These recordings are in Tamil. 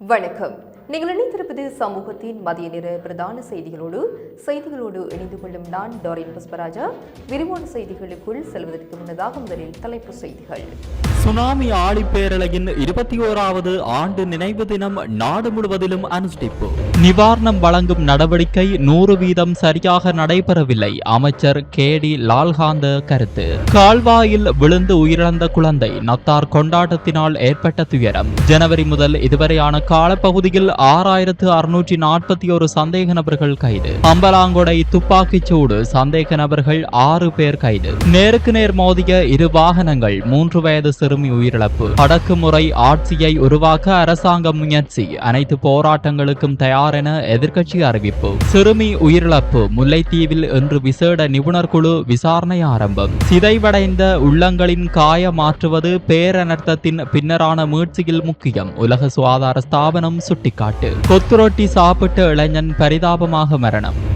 வணக்கம் நீங்கள் இணைந்திருப்பது சமூகத்தின் மதிய நேர பிரதான செய்திகளோடு செய்திகளோடு இணைந்து கொள்ளும் நான் டாரின் புஷ்பராஜா. விரிவான செய்திகளுக்குள் செல்வதற்கு முன்னதாக முதலில் தலைப்புச் செய்திகள். சுனாமி ஆழிப்பேரலையின் இருபத்தி ஓராவது ஆண்டு நினைவு தினம் நாடு முழுவதிலும் அனுஷ்டிப்பு. நிவாரணம் வழங்கும் நடவடிக்கை நூறு வீதம் சரியாக நடைபெறவில்லை அமைச்சர் கே டி லால்காந்த கருத்து. கால்வாயில் விழுந்து உயிரிழந்த குழந்தை நத்தார் கொண்டாட்டத்தினால் ஏற்பட்ட துயரம். ஜனவரி முதல் இதுவரையான காலப்பகுதியில் ஆறாயிரத்து அறுநூற்றி நாற்பத்தி ஒரு சந்தேக நபர்கள் கைது. அம்பலாங்கொடை துப்பாக்கிச் சூடு சந்தேக நபர்கள் ஆறு பேர் கைது. நேருக்கு நேர் மோதிய இரு வாகனங்கள் மூன்று வயது சிறுமி உயிரிழப்பு. அடக்குமுறை ஆட்சியை உருவாக்க அரசாங்கம் முயற்சி. அனைத்து போராட்டங்களுக்கும் தயார் என எதிர்க்கட்சி அறிவிப்பு. சிறுமி உயிரிழப்பு முல்லைத்தீவில் இன்று விசேட நிபுணர் குழு விசாரணை ஆரம்பம். சிதைவடைந்த உள்ளங்களின் காய மாற்றுவது பேரனர்த்தத்தின் பின்னரான மீட்சியில் முக்கியம். உலக சுகாதார ஸ்தாபனம் சுட்டிக்காட்டு கொத்துரொட்டி சாப்பிட்ட இளைஞன் பரிதாபமாக மரணம்.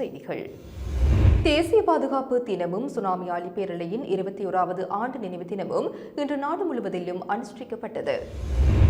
செய்திகள் தேசிய பாதுகாப்பு தினமும் சுனாமி அலி பேரலையின் இருபத்தி ஓராவது ஆண்டு நினைவு தினமும் இன்று நாடு முழுவதிலும் அனுஷ்டிக்கப்பட்டது.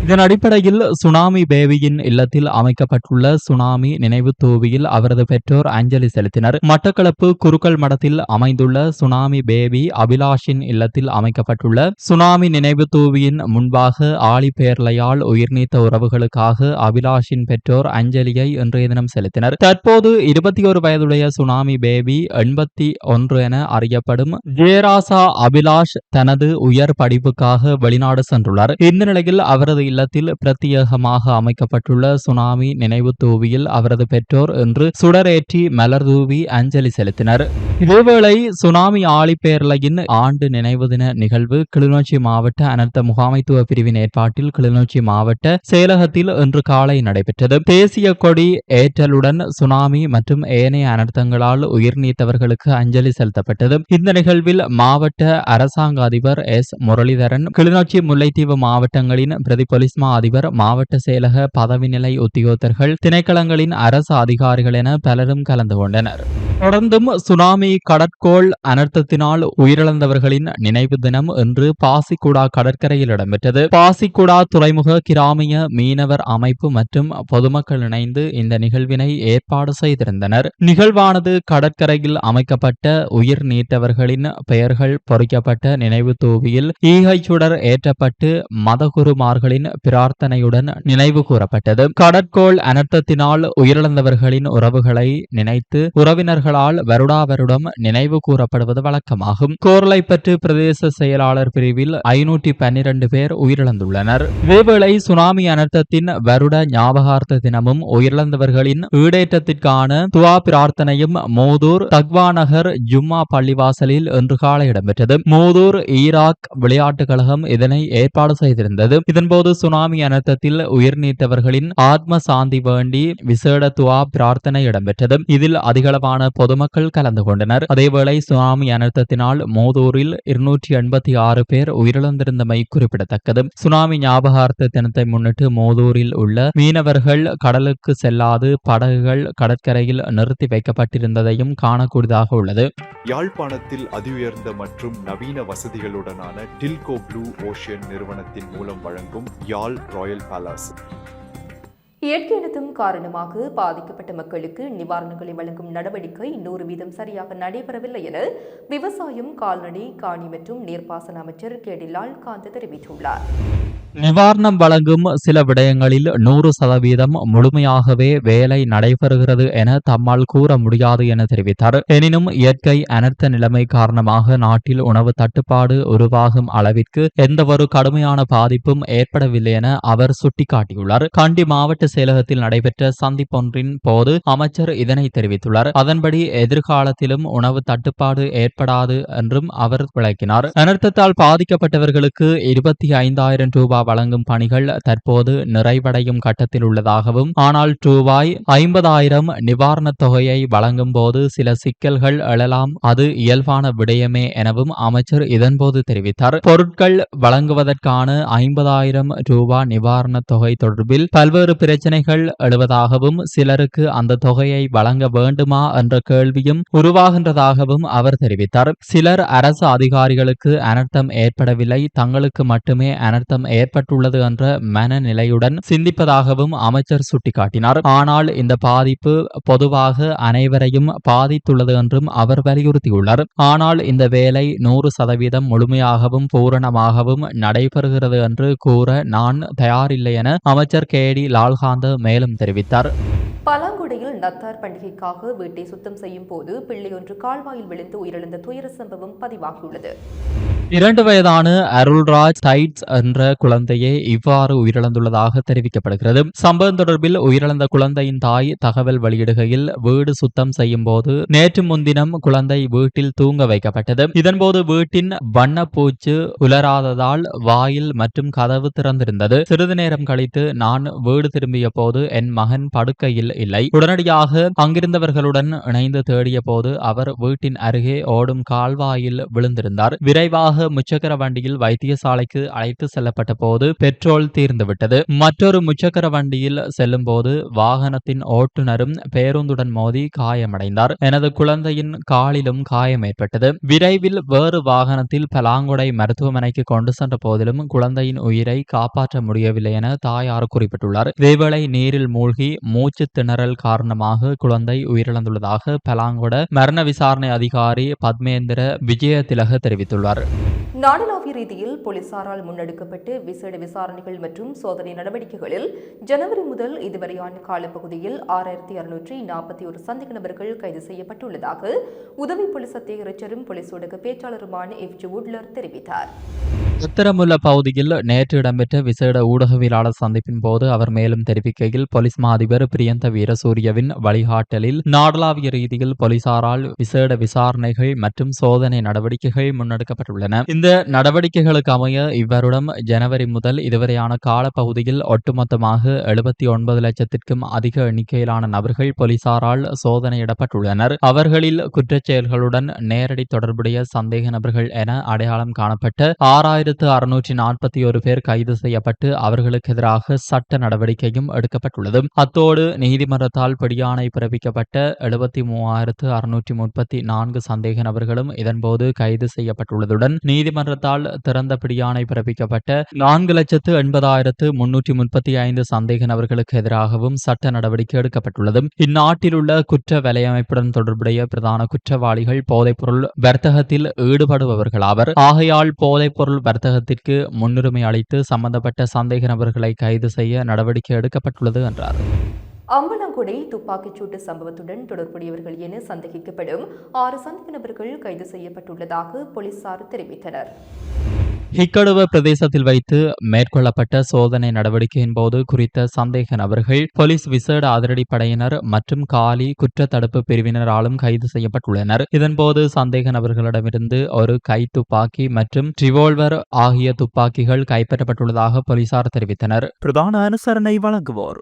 இதன் அடிப்படையில் சுனாமி பேபியின் இல்லத்தில் அமைக்கப்பட்டுள்ள சுனாமி நினைவு தூவியில் அவரது பெற்றோர் அஞ்சலி செலுத்தினர். மட்டக்களப்பு குருக்கள் மடத்தில் அமைந்துள்ள சுனாமி பேபி அபிலாஷின் இல்லத்தில் அமைக்கப்பட்டுள்ள சுனாமி நினைவு தூவியின் முன்பாக ஆழிப்பேரலையால் உயிர்நீத்த உறவுகளுக்காக அபிலாஷின் பெற்றோர் அஞ்சலியை இன்றைய தினம் செலுத்தினர். தற்போது இருபத்தி ஒரு வயதுடைய சுனாமி பேபி எண்பத்தி ஒன்று என அறியப்படும் ஜேராசா அபிலாஷ் தனது உயர் படிப்புக்காக வெளிநாடு சென்றுள்ளார். இந்த நிலையில் அவரது இல்லத்தில் பிரத்யேகமாக அமைக்கப்பட்டுள்ள சுனாமி நினைவு தூவியில் அவரது பெற்றோர் இன்று சுடரேற்றி மலர் தூவி அஞ்சலி செலுத்தினர். இதேவேளை சுனாமி ஆழிப்பேரலையின் ஆண்டு நினைவு தின நிகழ்வு கிளிநொச்சி மாவட்ட அனர்த்த முகாமைத்துவ பிரிவின் ஏற்பாட்டில் கிளிநொச்சி மாவட்ட செயலகத்தில் இன்று காலை நடைபெற்றது. தேசிய கொடி ஏற்றலுடன் சுனாமி மற்றும் ஏனைய அனர்த்தங்களால் உயிர் நீத்தவர்களுக்கு அஞ்சலி செலுத்தப்பட்டது. இந்த நிகழ்வில் மாவட்ட அரசாங்க அதிபர் எஸ். முரளிதரன் கிளிநொச்சி முல்லைத்தீவு மாவட்டங்களின் பிரதி பொலிஸ்மா அதிபர் மாவட்ட செயலக பதவிநிலை உத்தியோகத்தர்கள் திணைக்களங்களின் அரசு அதிகாரிகள் என பலரும் கலந்து கொண்டனர். தொடர்ந்தும் சுனாமி கடற்கோள் அனர்த்தத்தினால் உயிரிழந்தவர்களின் நினைவு தினம் இன்று பாசிக்குடா கடற்கரையில் இடம்பெற்றது. பாசிக்குடா துறைமுக கிராமிய மீனவர் அமைப்பு மற்றும் பொதுமக்கள் இணைந்து இந்த நிகழ்வினை ஏற்பாடு செய்திருந்தனர். நிகழ்வானது கடற்கரையில் அமைக்கப்பட்ட உயிர் நீத்தவர்களின் பெயர்கள் பொறிக்கப்பட்ட நினைவு தூவியில் ஈகை சுடர் ஏற்றப்பட்டு மதகுருமார்களின் பிரார்த்தனையுடன் நினைவு கூறப்பட்டது. கடற்கோள் அனர்த்தத்தினால் உயிரிழந்தவர்களின் உறவுகளை நினைத்து உறவினர்கள் உறவினர்களால் வருடா வருடம் நினைவு கூறப்படுவது வழக்கமாகும். கோர்லைப்பற்று பிரதேச செயலாளர் பிரிவில் ஐநூற்றி பன்னிரண்டு பேர் உயிரிழந்துள்ளனர். இதேவேளை சுனாமி அனர்த்தத்தின் வருட ஞாபகார்த்த தினமும் உயிரிழந்தவர்களின் ஈடேற்றத்திற்கான துவா பிரார்த்தனையும் மோதூர் தக்வா நகர் ஜும்மா பள்ளிவாசலில் இன்று காலை இடம்பெற்றது. மோதூர் ஈராக் விளையாட்டுக் கழகம் இதனை ஏற்பாடு செய்திருந்தது. இதன்போது சுனாமி அனர்த்தத்தில் உயிர் நீத்தவர்களின் ஆத்ம சாந்தி வேண்டி விசேட துவா பிரார்த்தனை இடம்பெற்றது. இதில் அதிகளவான பொதுமக்கள் கலந்து கொண்டனர். அதேவேளை சுனாமி அனர்த்தத்தினால் மோதூரில் இருநூற்றி எண்பத்தி ஆறு பேர் உயிரிழந்திருந்தமை குறிப்பிடத்தக்கது. சுனாமி ஞாபகார்த்த தினத்தை முன்னிட்டு மோதூரில் உள்ள மீனவர்கள் கடலுக்கு செல்லாது படகுகள் கடற்கரையில் நிறுத்தி வைக்கப்பட்டிருந்ததையும் காணக்கூடியதாக உள்ளது. யாழ்ப்பாணத்தில் அதிஉயர்ந்த மற்றும் நவீன வசதிகளுடனான டில்கோ ப்ளூ ஓஷியன் நிறுவனத்தின் மூலம் வழங்கும் யாழ் ராயல் பேலஸ். இயற்கை காரணமாக பாதிக்கப்பட்ட மக்களுக்கு நிவாரணங்களை வழங்கும் நடவடிக்கை நூறு வீதம் சரியாக நடைபெறவில்லை என விவசாயம் கால்நடை காணி மற்றும் நீர்ப்பாசன அமைச்சர் கேடிலால் காந்த் தெரிவித்துள்ளார். நிவாரணம் வழங்கும் சில விடயங்களில் நூறு சதவீதம் முழுமையாகவே வேலை நடைபெறுகிறது என தம்மால் கூற முடியாது என தெரிவித்தார். எனினும் இயற்கை அனர்த்த நிலைமை காரணமாக நாட்டில் உணவு தட்டுப்பாடு உருவாகும் அளவிற்கு எந்தவொரு கடுமையான பாதிப்பும் ஏற்படவில்லை என அவர் சுட்டிக்காட்டியுள்ளார். கண்டி மாவட்ட செயலகத்தில் நடைபெற்ற சந்திப்பொன்றின் போது அமைச்சர் இதனை தெரிவித்துள்ளார். அதன்படி எதிர்காலத்திலும் உணவு தட்டுப்பாடு ஏற்படாது என்றும் அவர் விளக்கினார். அனர்த்தத்தால் பாதிக்கப்பட்டவர்களுக்கு இருபத்தி ஐந்தாயிரம் ரூபாய் வழங்கும் பணிகள் தற்போது நிறைவடையும் கட்டத்தில் உள்ளதாகவும் ஆனால் ரூபாய் ஐம்பதாயிரம் நிவாரணத் தொகையை வழங்கும் போது சில சிக்கல்கள் எழலாம் அது இயல்பான விடயமே எனவும் அமைச்சர் இதன்போது தெரிவித்தார். பொருட்கள் வழங்குவதற்கான ஐம்பதாயிரம் ரூபாய் நிவாரணத் தொகை தொடர்பில் பல்வேறு பிரச்சனைகள் எழுவதாகவும் சிலருக்கு அந்த தொகையை வழங்க வேண்டுமா என்ற கேள்வியும் உருவாகின்றதாகவும் அவர் தெரிவித்தார். சிலர் அரசு அதிகாரிகளுக்கு அனர்த்தம் ஏற்படவில்லை தங்களுக்கு மட்டுமே அனர்த்தம் ஏற்ப ஏற்பட்டுள்ளது என்ற மனநிலையுடன் சிந்திப்பதாகவும் அமைச்சர் சுட்டிக்காட்டினார். ஆனால் இந்த பாதிப்பு பொதுவாக அனைவரையும் பாதித்துள்ளது என்றும் அவர் வலியுறுத்தியுள்ளார். ஆனால் இந்த வேலை நூறு சதவீதம் முழுமையாகவும் பூரணமாகவும் நடைபெறுகிறது என்று கூற நான் தயாரில்லை என அமைச்சர் கே டி லால்காந்த மேலும் தெரிவித்தார். பழங்குடியில் நத்தார் பண்டிகைக்காக வீட்டை சுத்தம் செய்யும் போது பிள்ளையொன்று கால்வாயில் விழுந்து உயிரிழந்த துயர சம்பவம் பதிவாகியுள்ளது. இரண்டு வயதான அருள்ராஜ் டைட்ஸ் என்ற குழந்தையே இவ்வாறு உயிரிழந்துள்ளதாக தெரிவிக்கப்படுகிறது. சம்பவம் தொடர்பில் உயிரிழந்த குழந்தையின் தாய் தகவல் வெளியிடுகையில் வீடு சுத்தம் செய்யும் போது நேற்று முன்தினம் குழந்தை வீட்டில் தூங்க வைக்கப்பட்டது. இதன்போது வீட்டின் வண்ணப்பூச்சு உலராததால் வாயில் மற்றும் கதவு திறந்திருந்தது. சிறிது நேரம் கழித்து நான் வீடு திரும்பிய போது என் மகன் படுக்கையில் இல்லை. உடனடியாக அங்கிருந்தவர்களுடன் இணைந்து தேடிய போது அவர் வீட்டின் அருகே ஓடும் கால்வாயில் விழுந்திருந்தார். விரைவாக முச்சக்கர வண்டியில் வைத்தியசாலைக்கு அழைத்து செல்லப்பட்ட போது பெட்ரோல் தீர்ந்துவிட்டது. மற்றொரு முச்சக்கர வண்டியில் செல்லும் போது வாகனத்தின் ஓட்டுநரும் பேருந்துடன் மோதி காயமடைந்தார். எனது குழந்தையின் காலிலும் காயம் ஏற்பட்டது. விரைவில் வேறு வாகனத்தில் பலாங்குடை மருத்துவமனைக்கு கொண்டு சென்ற போதிலும் குழந்தையின் உயிரை காப்பாற்ற முடியவில்லை என தாயார் குறிப்பிட்டுள்ளார். இதேவேளை நீரில் மூழ்கி மூச்சு திணறல் காரணமாக குழந்தை உயிரிழந்துள்ளதாக பலாங்கொட மரண விசாரணை அதிகாரி பத்மேந்திர விஜயதிலக தெரிவித்துள்ளார். நாடளாவிய ரீதியில் போலீசாரால் முன்னெடுக்கப்பட்டு விசேட விசாரணைகள் மற்றும் சோதனை நடவடிக்கைகளில் ஜனவரி முதல் இதுவரையான காலப்பகுதியில் ஆறாயிரத்தி அறுநூற்றி நாற்பத்தி ஒரு சந்தேக நபர்கள் கைது செய்யப்பட்டுள்ளதாக உதவி போலீஸ் அத்தியகரிச்சரும் போலீஸ் ஊடக பேச்சாளருமான எஃப் ஜி உட்லர் தெரிவித்தார். உத்தரமுல்ல பகுதியில் நேற்று இடம்பெற்ற விசேட ஊடகவியலாளர் சந்திப்பின் போது அவர் மேலும் தெரிவிக்கையில் போலீஸ் மாதிபர் பிரியந்த வீரசூரியவின் வழிகாட்டலில் நாடளாவிய ரீதியில் போலீசாரால் விசேட விசாரணைகள் மற்றும் சோதனை நடவடிக்கைகள் முன்னெடுக்கப்பட்டுள்ளன. இந்த நடவடிக்கைகளுக்கு அமைய இவ்வருடம் ஜனவரி முதல் இதுவரையான காலப்பகுதியில் ஒட்டுமொத்தமாக எழுபத்தி ஒன்பது லட்சத்திற்கும் அதிக எண்ணிக்கையிலான நபர்கள் போலீசாரால் சோதனையிடப்பட்டுள்ளனர். அவர்களில் குற்றச் செயல்களுடன் நேரடி தொடர்புடைய சந்தேக நபர்கள் என அடையாளம் காணப்பட்ட ஆறாயிரத்து அறுநூற்றி நாற்பத்தி ஒரு பேர் கைது செய்யப்பட்டு அவர்களுக்கு எதிராக சட்ட நடவடிக்கையும் எடுக்கப்பட்டுள்ளது. அத்தோடு நீதிமன்றத்தால் பிடியாணை பிறப்பிக்கப்பட்ட எழுபத்தி மூவாயிரத்து அறுநூற்றி முப்பத்தி நான்கு சந்தேக நபர்களும் இதன்போது கைது செய்யப்பட்டுள்ளதுடன் நீதிமன்றத்தால் திறந்த பிடியாணை பிறப்பிக்கப்பட்ட நான்கு லட்சத்து எண்பதாயிரத்து முன்னூற்றி முப்பத்தி ஐந்து சந்தேக நபர்களுக்கு எதிராகவும் சட்ட நடவடிக்கை எடுக்கப்பட்டுள்ளது. இந்நாட்டில் உள்ள குற்ற வலையமைப்புடன் தொடர்புடைய பிரதான குற்றவாளிகள் போதைப்பொருள் வர்த்தகத்தில் ஈடுபடுபவர்களாவர் ஆகையால் போதைப்பொருள் வர்த்தகத்திற்கு முன்னுரிமை அளித்து சம்பந்தப்பட்ட சந்தேக நபர்களை கைது செய்ய நடவடிக்கை எடுக்கப்பட்டுள்ளது என்றார். அம்பலங்குடி துப்பாக்கிச் சூட்டு சம்பவத்துடன் தொடர்புடையவர்கள் என சந்தேகிக்கப்படும் ஆறு சந்தேக நபர்கள் கைது செய்யப்பட்டுள்ளதாக போலீசார் தெரிவித்தனர். ஹிக்கடுவ பிரதேசத்தில் வைத்து மேற்கொள்ளப்பட்ட சோதனை நடவடிக்கையின் போது குறித்த சந்தேக நபர்கள் போலீஸ் விசேட அதிரடிப்படையினர் மற்றும் காலி குற்ற தடுப்பு பிரிவினராலும் கைது செய்யப்பட்டுள்ளனர். இதன்போது சந்தேக நபர்களிடமிருந்து ஒரு கை துப்பாக்கி மற்றும் ரிவால்வர் ஆகிய துப்பாக்கிகள் கைப்பற்றப்பட்டுள்ளதாக போலீசார் தெரிவித்தனர். பிரதான அனுசரணை வழங்குவோர்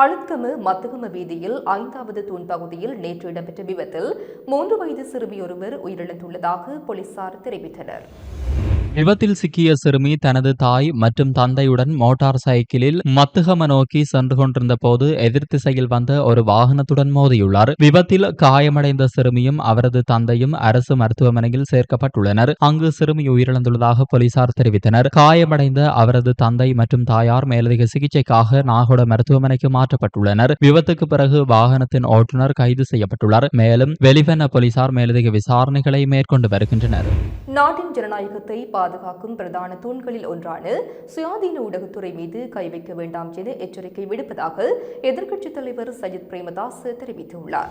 அழுத்கம மத்துகம வீதியில் ஐந்தாவது தூண் பகுதியில் நேற்று இடம்பெற்ற விபத்தில் மூன்று வயது சிறுமியொருவர் உயிரிழந்துள்ளதாக போலீசார் தெரிவித்தனர். விபத்தில் சிக்கிய சிறுமி தனது தாய் மற்றும் தந்தையுடன் மோட்டார் சைக்கிளில் மத்துகம நோக்கி சென்று கொண்டிருந்த போது எதிர்த்திசையில் வந்த ஒரு வாகனத்துடன் மோதியுள்ளார். விபத்தில் காயமடைந்த சிறுமியும் அவரது தந்தையும் அரசு மருத்துவமனையில் சேர்க்கப்பட்டுள்ளனர். அங்கு சிறுமி உயிரிழந்துள்ளதாக போலீசார் தெரிவித்தனர். காயமடைந்த அவரது தந்தை மற்றும் தாயார் மேலதிக சிகிச்சைக்காக நாகோட மருத்துவமனைக்கு மாற்றப்பட்டுள்ளனர். விபத்துக்கு பிறகு வாகனத்தின் ஓட்டுநர் கைது செய்யப்பட்டுள்ளார். மேலும் வெளிவன போலீசார் மேலதிக விசாரணைகளை மேற்கொண்டு வருகின்றனர். நாட்டின் ஜனநாயகத்தை பாதுகாக்கும் பிரதான தூண்களில் ஒன்றான சுயாதீன ஊடகத்துறை மீது கை வைக்க வேண்டாம் என எச்சரிக்கை விடுப்பதாக எதிர்க்கட்சித் தலைவர் சஜித் பிரேமதாஸ் தெரிவித்துள்ளார்.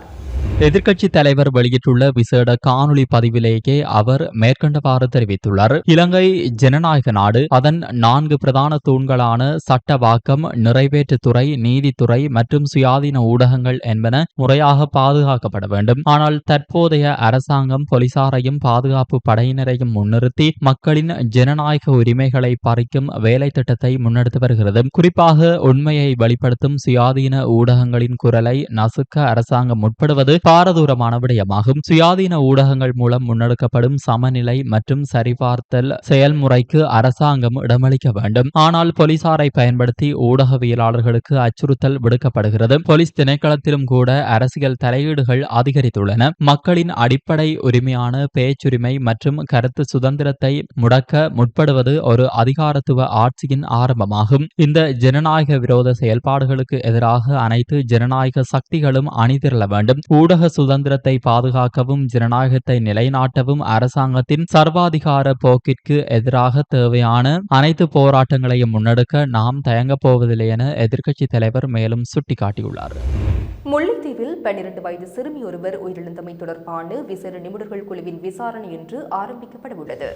எதிர்க்கட்சி தலைவர் வெளியிட்டுள்ள விசேட காணொளி பதிவிலேயே அவர் மேற்கண்டவாறு தெரிவித்துள்ளார். இலங்கை ஜனநாயக நாடு அதன் நான்கு பிரதான தூண்களான சட்டவாக்கம் நிறைவேற்றுத்துறை நீதித்துறை மற்றும் சுயாதீன ஊடகங்கள் என்பன முறையாக பாதுகாக்கப்பட வேண்டும். ஆனால் தற்போதைய அரசாங்கம் போலீசாரையும் பாதுகாப்பு படையினரை படையினரையும் முன்னிறுத்தி மக்களின் ஜனநாயக உரிமைகளை பறிக்கும் வேலை திட்டத்தை முன்னெடுத்து வருகிறது. குறிப்பாக உண்மையை வெளிப்படுத்தும் சுயாதீன ஊடகங்களின் குரலை நசுக்க அரசாங்கம் முற்படுவது பாரதூரமான விடயமாகும். சுயாதீன ஊடகங்கள் மூலம் முன்னெடுக்கப்படும் சமநிலை மற்றும் சரிபார்த்தல் செயல்முறைக்கு அரசாங்கம் இடமளிக்க வேண்டும். ஆனால் போலீசாரை பயன்படுத்தி ஊடகவியலாளர்களுக்கு அச்சுறுத்தல் விடுக்கப்படுகிறது. போலீஸ் திணைக்களத்திலும் கூட அரசியல் தலையீடுகள் அதிகரித்துள்ளன. மக்களின் அடிப்படை உரிமையான பேச்சுரிமை மற்றும் கருத்து சுதந்திரத்தை முடக்க முற்படுவது ஒரு அதிகாரத்துவ ஆட்சியின் ஆரம்பமாகும். இந்த ஜனநாயக விரோத செயல்பாடுகளுக்கு எதிராக அனைத்து ஜனநாயக சக்திகளும் அணிதிரள வேண்டும். ஊடக சுதந்திரத்தை பாதுகாக்கவும் ஜனநாயகத்தை நிலைநாட்டவும் அரசாங்கத்தின் சர்வாதிகார போக்கிற்கு எதிராக தேவையான அனைத்து போராட்டங்களையும் முன்னெடுக்க நாம் தயங்கப் போவதில்லை என எதிர்க்கட்சித் தலைவர் மேலும் சுட்டிக்காட்டியுள்ளார். முல்லைத்தீவில் பன்னிரண்டு வயது சிறுமி ஒருவர் உயிரிழந்தமை தொடர்பான விசேட நிபுணர்கள் குழுவின் விசாரணை இன்று ஆரம்பிக்கப்பட உள்ளது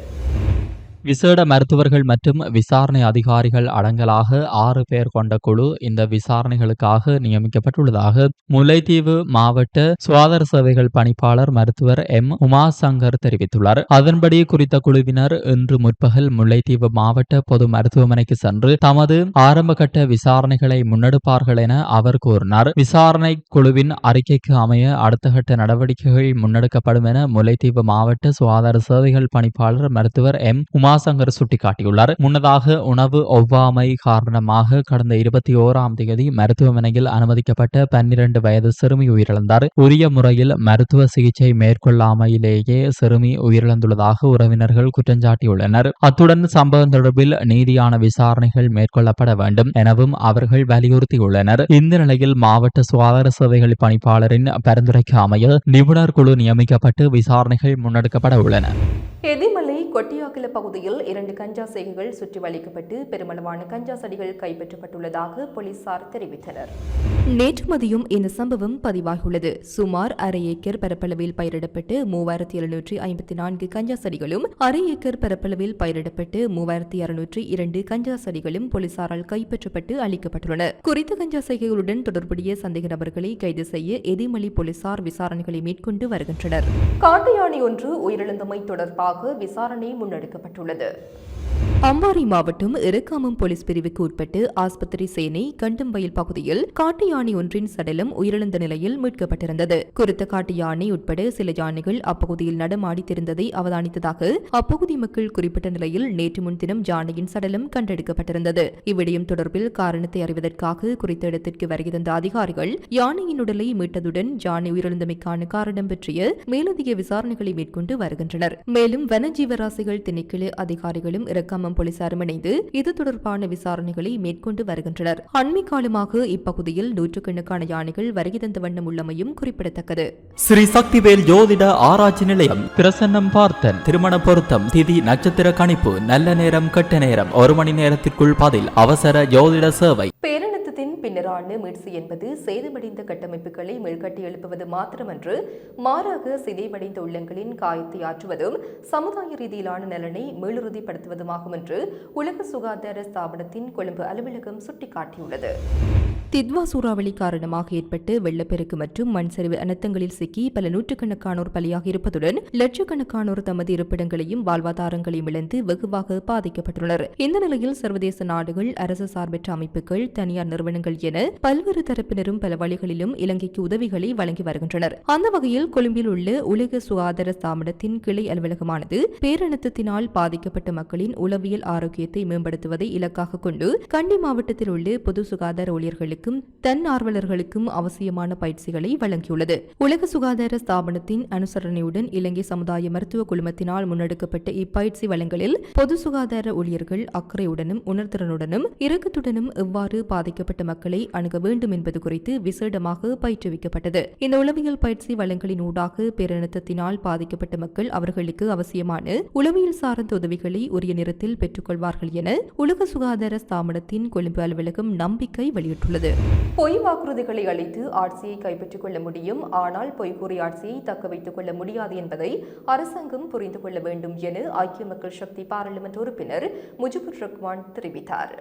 விசேட மருத்துவர்கள் மற்றும் விசாரணை அதிகாரிகள் அடங்கலாக ஆறு பேர் கொண்ட குழு இந்த விசாரணைகளுக்காக நியமிக்கப்பட்டுள்ளதாக முல்லைத்தீவு மாவட்ட சுகாதார சேவைகள் பணிப்பாளர் மருத்துவர் எம். உமாசங்கர் தெரிவித்துள்ளார். அதன்படி குறித்த குழுவினர் இன்று முற்பகல் முல்லைத்தீவு மாவட்ட பொது மருத்துவமனைக்கு சென்று தமது ஆரம்பகட்ட விசாரணைகளை முன்னெடுப்பார்கள் என அவர் கூறினார். விசாரணை குழுவின் அறிக்கைக்கு அமைய அடுத்த கட்ட நடவடிக்கைகள் முன்னெடுக்கப்படும் என முல்லைத்தீவு மாவட்ட சுகாதார சேவைகள் பணிப்பாளர் மருத்துவர் எம். உமா உமாசங்கர் சுட்டிக்காட்டியுள்ளார். முன்னதாக உணவு ஒவ்வாமை காரணமாக கடந்த இருபத்தி ஓராம் தேதி மருத்துவமனையில் அனுமதிக்கப்பட்ட பன்னிரண்டு வயது சிறுமி உயிரிழந்தார். உரிய முறையில் மருத்துவ சிகிச்சை மேற்கொள்ளாமையிலேயே சிறுமி உயிரிழந்துள்ளதாக உறவினர்கள் குற்றஞ்சாட்டியுள்ளனர் அத்துடன் சம்பவம் தொடர்பில் நீதியான விசாரணைகள் மேற்கொள்ளப்பட வேண்டும் எனவும் அவர்கள் வலியுறுத்தியுள்ளனர். இந்த நிலையில் மாவட்ட சுகாதார சேவைகள் பணிப்பாளரின் பரிந்துரைக்கு அமைய நிபுணர் குழு நியமிக்கப்பட்டு விசாரணைகள் முன்னெடுக்கப்பட உள்ளன. எதிமலை கொட்டியாக்கில பகுதியில் இரண்டு கஞ்சா செய்கைகள் சுற்றி வளைக்கப்பட்டு பெருமளவான கஞ்சா செடிகள் கைப்பற்றப்பட்டுள்ளதாக போலீசார் தெரிவித்தனர். நேற்று மதியம் இந்த சம்பவம் பதிவாகியுள்ளது. சுமார் அரை ஏக்கர் பரப்பளவில் பயிரிடப்பட்டு மூவாயிரத்தி எழுநூற்றி ஐம்பத்தி நான்கு கஞ்சா செடிகளும் அரை ஏக்கர் பரப்பளவில் பயிரிடப்பட்டு மூவாயிரத்தி அறுநூற்றி இரண்டு கஞ்சா செடிகளும் போலீசாரால் கைப்பற்றப்பட்டு அளிக்கப்பட்டுள்ளன குறித்த கஞ்சா செய்கைகளுடன் தொடர்புடைய சந்தேக நபர்களை கைது செய்ய எதிமலி போலீசார் விசாரணைகளை மேற்கொண்டு வருகின்றனர். காட்டு யானை ஒன்று உயிரிழந்தமை தொடர்பாக விசாரணை முன்னெடுக்கப்பட்டுள்ளது. அம்பாறை மாவட்டம் இறக்காமம் போலீஸ் பிரிவுக்கு உட்பட்டு ஆஸ்பத்திரி சேனை கண்டம்பயில் பகுதியில் காட்டு யானை ஒன்றின் சடலம் உயிரிழந்த நிலையில் மீட்கப்பட்டிருந்தது. குறித்த காட்டு யானை உட்பட சில யானைகள் அப்பகுதியில் நடமாடி திரிந்ததை அவதானித்ததாக அப்பகுதி மக்கள் குறிப்பிட்ட நிலையில் நேற்று முன்தினம் யானையின் சடலம் கண்டெடுக்கப்பட்டிருந்தது. இவ்விடயம் தொடர்பில் காரணத்தை அறிவதற்காக குறித்த இடத்திற்கு வருகை தந்த அதிகாரிகள் யானையின் உடலை மீட்டதுடன் யானை உயிரிழந்தமைக்கான காரணம் பற்றிய மேலதிக விசாரணைகளை மேற்கொண்டு வருகின்றனர். மேலும் வனஜீவராசிகள் திணைக்கள அதிகாரிகளும் இறக்காமம் போலீசாரும் இணைந்து இது தொடர்பான விசாரணைகளை மேற்கொண்டு வருகின்றனர். அண்மை காலமாக இப்பகுதியில் நூற்றுக்கணக்கான யானைகள் வருகை தந்த வண்ணம் உள்ளமையும் குறிப்பிடத்தக்கது. ஸ்ரீ சக்திவேல் ஜோதிட ஆராய்ச்சி நிலையம் பிரசன்னம் பார்த்தன். திருமண பொருத்தம் திதி நட்சத்திர கணிப்பு நல்ல நேரம் கெட்ட நேரம் ஒரு மணி நேரத்திற்குள் பதில் அவசர ஜோதிட சேவை. பேரினத்தின் பின்னரான மீட்சி என்பது சேதமடைந்த கட்டமைப்புகளை மேல்கட்டி எழுப்புவது மாத்திரமன்று மாறாக சிதைவடைந்த உள்ளங்களின் காயத்தை ஆற்றுவதும் சமுதாய ரீதியிலான நலனை மீளுறுதிப்படுத்துவதுமாகும் என்று உலக சுகாதார ஸ்தாபனத்தின் கொழும்பு அலுவலகம் சுட்டிக்காட்டியுள்ளது. தித்வா சூறாவளி காரணமாக ஏற்பட்டு வெள்ளப்பெருக்கு மற்றும் மண் சரிவு அனர்த்தங்களில் சிக்கி பல நூற்றுக்கணக்கானோர் பலியாக இருப்பதுடன் லட்சக்கணக்கானோர் தமது இருப்பிடங்களையும் வாழ்வாதாரங்களையும் இழந்து வெகுவாக பாதிக்கப்பட்டுள்ளனர். இந்த நிலையில் சர்வதேச நாடுகள் அரசு சார்பற்ற அமைப்புகள் தனியார் நிறுவனங்கள் என பல்வேறு தரப்பினரும் பல வழிகளிலும் இலங்கைக்கு உதவிகளை வழங்கி வருகின்றனர். அந்த வகையில் கொழும்பில் உள்ள உலக சுகாதார ஸ்தாபனத்தின் கிளை அலுவலகமானது பேரணத்தினால் பாதிக்கப்பட்ட மக்களின் உளவியல் ஆரோக்கியத்தை மேம்படுத்துவதை இலக்காக கொண்டு கண்டி மாவட்டத்தில் உள்ள பொது சுகாதார ஊழியர்களுக்கும் தன்னார்வலர்களுக்கும் அவசியமான பயிற்சிகளை வழங்கியுள்ளது. உலக சுகாதார ஸ்தாபனத்தின் அனுசரணையுடன் இலங்கை சமுதாய மருத்துவ குழுமத்தினால் முன்னெடுக்கப்பட்ட இப்பயிற்சி வளங்களில் பொது சுகாதார ஊழியர்கள் அக்கறையுடனும் உணர்திறனுடனும் இறக்கத்துடனும் எவ்வாறு பாதிக்கப்பட்ட மக்கள் மக்களை அணுக வேண்டும் என்பது குறித்து விசேடமாக பயிற்றுவிக்கப்பட்டது. இந்த உளவியல் பயிற்சி வளங்களின் ஊடாக பேரினத்தினால் பாதிக்கப்பட்ட மக்கள் அவர்களுக்கு அவசியமான உளவியல் சார்ந்த உதவிகளை உரிய நேரத்தில் பெற்றுக்கொள்வார்கள் என உலக சுகாதார ஸ்தாபனத்தின் கொழும்பு அலுவலகம் நம்பிக்கை வெளியிட்டுள்ளது. பொய் வாக்குறுதிகளை அளித்து ஆட்சியை கைப்பற்றிக் கொள்ள முடியும். ஆனால் பொய் கூறி ஆட்சியை தக்க வைத்துக் கொள்ள முடியாது என்பதை அரசாங்கம் புரிந்து கொள்ள வேண்டும் என ஐக்கிய மக்கள் சக்தி பாராளுமன்ற உறுப்பினர் முஜிபுர் ரஹ்மான் தெரிவித்தார்.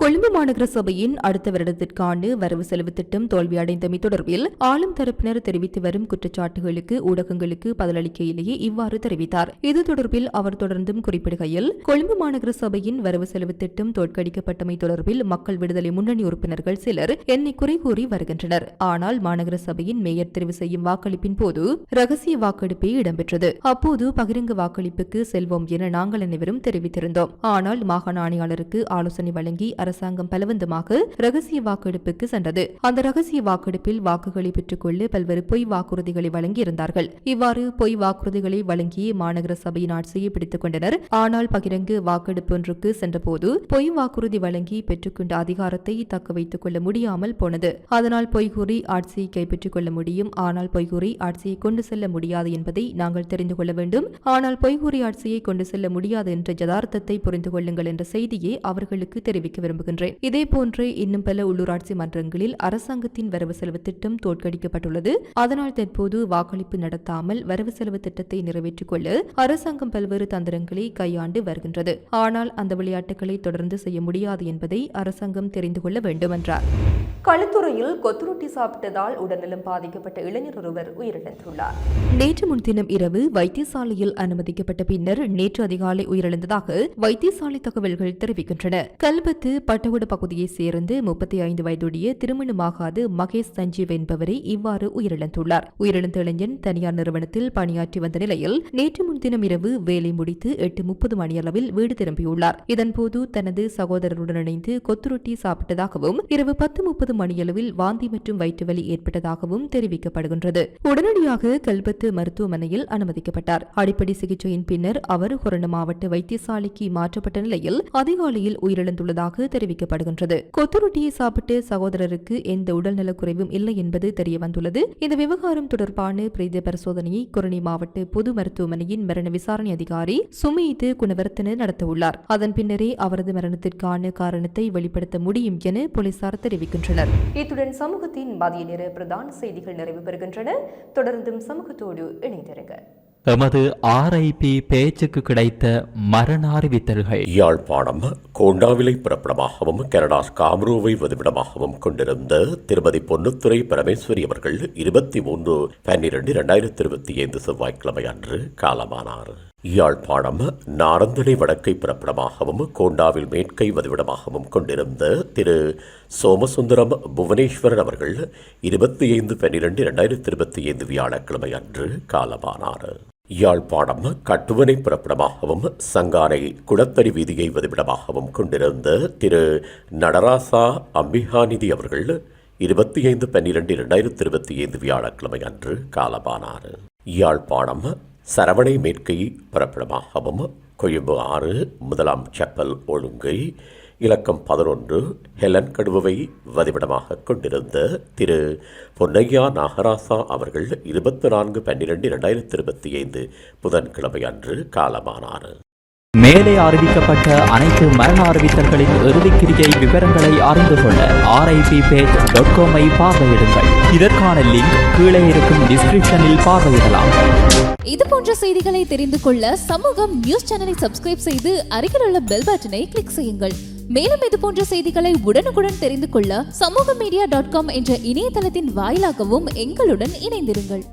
கொழும்பு மாநகர சபையின் அடுத்த வருடத்திற்கான வரவு செலவு திட்டம் தோல்வியடைந்தமை தொடர்பில் ஆளும் தரப்பினர் தெரிவித்து வரும் குற்றச்சாட்டுகளுக்கு ஊடகங்களுக்கு பதிலளிக்கையிலேயே இவ்வாறு தெரிவித்தார். இது தொடர்பில் அவர் தொடர்ந்தும் குறிப்பிடுகையில் கொழும்பு மாநகர சபையின் வரவு செலவு திட்டம் தோற்கடிக்கப்பட்டமை தொடர்பில் மக்கள் விடுதலை முன்னணி உறுப்பினர்கள் சிலர் என்னை குறை கூறி வருகின்றனர். ஆனால் மாநகர சபையின் மேயர் தெரிவு செய்யும் வாக்களிப்பின் போது ரகசிய வாக்கெடுப்பே இடம்பெற்றது. அப்போது பகிரங்க வாக்களிப்புக்கு செல்வோம் என நாங்கள் அனைவரும் தெரிவித்திருந்தோம். ஆனால் மாகாண ஆணையாளருக்கு ஆலோசனை வழங்கி அரசாங்கம் பலவந்தமாக ரகசிய வாக்கெடுப்புக்கு சென்றது. அந்த ரகசிய வாக்கெடுப்பில் வாக்குகளை பெற்றுக்கொள்ள பல்வேறு பொய் வாக்குறுதிகளை வழங்கியிருந்தார்கள். இவ்வாறு பொய் வாக்குறுதிகளை வழங்கி மாநகர சபையின் ஆட்சியை பிடித்துக் கொண்டனர். ஆனால் பகிரங்கு வாக்கெடுப்பு ஒன்றுக்கு சென்றபோது பொய் வாக்குறுதி வழங்கி பெற்றுக்கொண்ட அதிகாரத்தை தக்க வைத்துக் கொள்ள முடியாமல் போனது. அதனால் பொய்கூறி ஆட்சியை கைப்பற்றிக் கொள்ள முடியும். ஆனால் பொய்கூறி ஆட்சியை கொண்டு செல்ல முடியாது என்பதை நாங்கள் தெரிந்து கொள்ள வேண்டும். ஆனால் பொய்கூறி ஆட்சியை கொண்டு செல்ல முடியாது என்ற யதார்த்தத்தை புரிந்து கொள்ளுங்கள் என்ற செய்தியை அவர்களுக்கு தெரிவிக்க விரும்புகின்றேன் இதேபோன்று இன்னும் பல உள்ளூராட்சி மன்றங்களில் அரசாங்கத்தின் வரவு செலவு திட்டம் தோற்கடிக்கப்பட்டுள்ளது. அதனால் தற்போது வாக்களிப்பு நடத்தாமல் வரவு செலவு திட்டத்தை நிறைவேற்றிக் கொள்ள அரசாங்கம் பல்வேறு தந்திரங்களை கையாண்டு வருகின்றது. ஆனால் அந்த விளையாட்டுகளை தொடர்ந்து செய்ய முடியாது என்பதை அரசாங்கம் தெரிந்து கொள்ள வேண்டும் என்றார் களுத்துறையில் கொத்துரொட்டி சாப்பிட்டதால் உடல்நலம் பாதிக்கப்பட்ட இளைஞர் ஒருவர் உயிரிழந்துள்ளார். நேற்று முன்தினம் இரவு வைத்தியசாலையில் அனுமதிக்கப்பட்ட பின்னர் நேற்று அதிகாலை உயிரிழந்ததாக வைத்தியசாலை தகவல்கள் தெரிவிக்கின்றன. கல்பத்து பட்டகுடு பகுதியைச் சேர்ந்து முப்பத்தி ஐந்து வயதுடைய திருமணமாகாது மகேஷ் சஞ்சீவ் என்பவரை இவ்வாறு உயிரிழந்துள்ளார். உயிரிழந்த இளைஞன் தனியார் நிறுவனத்தில் பணியாற்றி வந்த நிலையில் நேற்று முன்தினம் இரவு வேலை முடித்து எட்டு முப்பது மணியளவில் வீடு திரும்பியுள்ளார். இதன்போது தனது சகோதரருடன் இணைந்து கொத்துரொட்டி சாப்பிட்டதாகவும் இரவு பத்து முப்பது மணியளவில் வாந்தி மற்றும் வயிற்றுவலி ஏற்பட்டதாகவும் தெரிவிக்கப்படுகின்றது. உடனடியாக கல்பத்து மருத்துவமனையில் அனுமதிக்கப்பட்டார். அடிப்படை சிகிச்சையின் பின்னர் அவர் கொரோனா மாவட்ட வைத்தியசாலைக்கு மாற்றப்பட்ட நிலையில் அதிகாலையில் உயிரிழந்துள்ளதாக தெரிவிக்கப்படுகின்றது. கொத்துரொட்டியை சாப்பிட்டு சகோதரருக்கு எந்த உடல்நலக் குறைவும் இல்லை என்பது தெரியவந்துள்ளது. இந்த விவகாரம் தொடர்பான பிரேத பரிசோதனையை குரணி மாவட்ட பொது மருத்துவமனையின் மரண விசாரணை அதிகாரி சுமீது குணவர்த்தன நடத்தவுள்ளார். அதன் பின்னரே அவரது மரணத்திற்கான காரணத்தை வெளிப்படுத்த முடியும் என போலீசார் தெரிவிக்கின்றனர். இத்துடன் சமூகத்தின் மதிய நேர பிரதான செய்திகள் நிறைவு பெறுகின்றன. தொடர்ந்தும் சமூகத்தோடு இணைந்திருங்கள். எமது ஆர்ஐபி பேச்சுக்கு கிடைத்த மரண அறிவித்தல்கள் யாழ்ப்பாணம் கோண்டாவிலை பிறப்பிடமாகவும் கனடா காம்ரோவை வதிவிடமாகவும் கொண்டிருந்த திருமதி பொன்னுத்துறை பரமேஸ்வரி அவர்கள் இருபத்தி மூன்று பன்னிரண்டு இரண்டாயிரத்தி இருபத்தி ஐந்து செவ்வாய்க்கிழமை அன்று காலமானார். யாழ்ப்பாணம் நாரந்தனை வடக்கை பிறப்பிடமாகவும் கோண்டாவில் மேற்கை வதிவிடமாகவும் கொண்டிருந்த திரு சோமசுந்தரம் புவனேஸ்வரன் அவர்கள் இருபத்தி ஐந்து பன்னிரண்டு இரண்டாயிரத்தி இருபத்தி ஐந்து வியாழக்கிழமை அன்று காலமானார். யாழ்ப்பாணம் கட்டுவனை புறப்படமாகவும் சங்கானை குளத்தறி வீதியை வதிவிடமாகவும் கொண்டிருந்த திரு நடராசா அம்பிகாநிதி அவர்கள் இருபத்தி ஐந்து பன்னிரண்டு இரண்டாயிரத்தி இருபத்தி ஐந்து வியாழக்கிழமை அன்று காலமானார். யாழ்ப்பாணம் சரவணை மேற்கை புறப்படமாகவும் கொழும்பு ஆறு முதலாம் செப்பல் ஒழுங்கை இலக்கம் பதினொன்று ஹெலன் கடுவை வதிவிடமாக கொண்டிருந்த திரு பொன்னையா நாகராசா அவர்கள் இருபத்தி நான்கு பன்னிரண்டு இரண்டாயிரத்தி இருபத்தி ஐந்து புதன்கிழமை அன்று காலமானார். மேலே அறிவிக்கப்பட்ட அனைத்து மரண அறிவித்தல்களின் இறுதிக்கிரியை விவரங்களை அறிந்து கொள்ள ஆர்ஐபி பேஜ் டாட் காமை பார்வையிடுங்கள். இதற்கான லிங்க் கீழே இருக்கும் டிஸ்கிரிப்ஷனில் பார்வையிடலாம். இது போன்ற செய்திகளை தெரிந்து கொள்ள சமூகம் நியூஸ் சேனலை சப்ஸ்கிரைப் செய்து அருகில் உள்ள பெல் பட்டனை கிளிக் செய்யுங்கள். மேலும் இது போன்ற செய்திகளை உடனுக்குடன் தெரிந்து கொள்ள சமூக மீடியா டாட் காம் என்ற இணையதளத்தின் வாயிலாகவும் எங்களுடன் இணைந்திருங்கள்.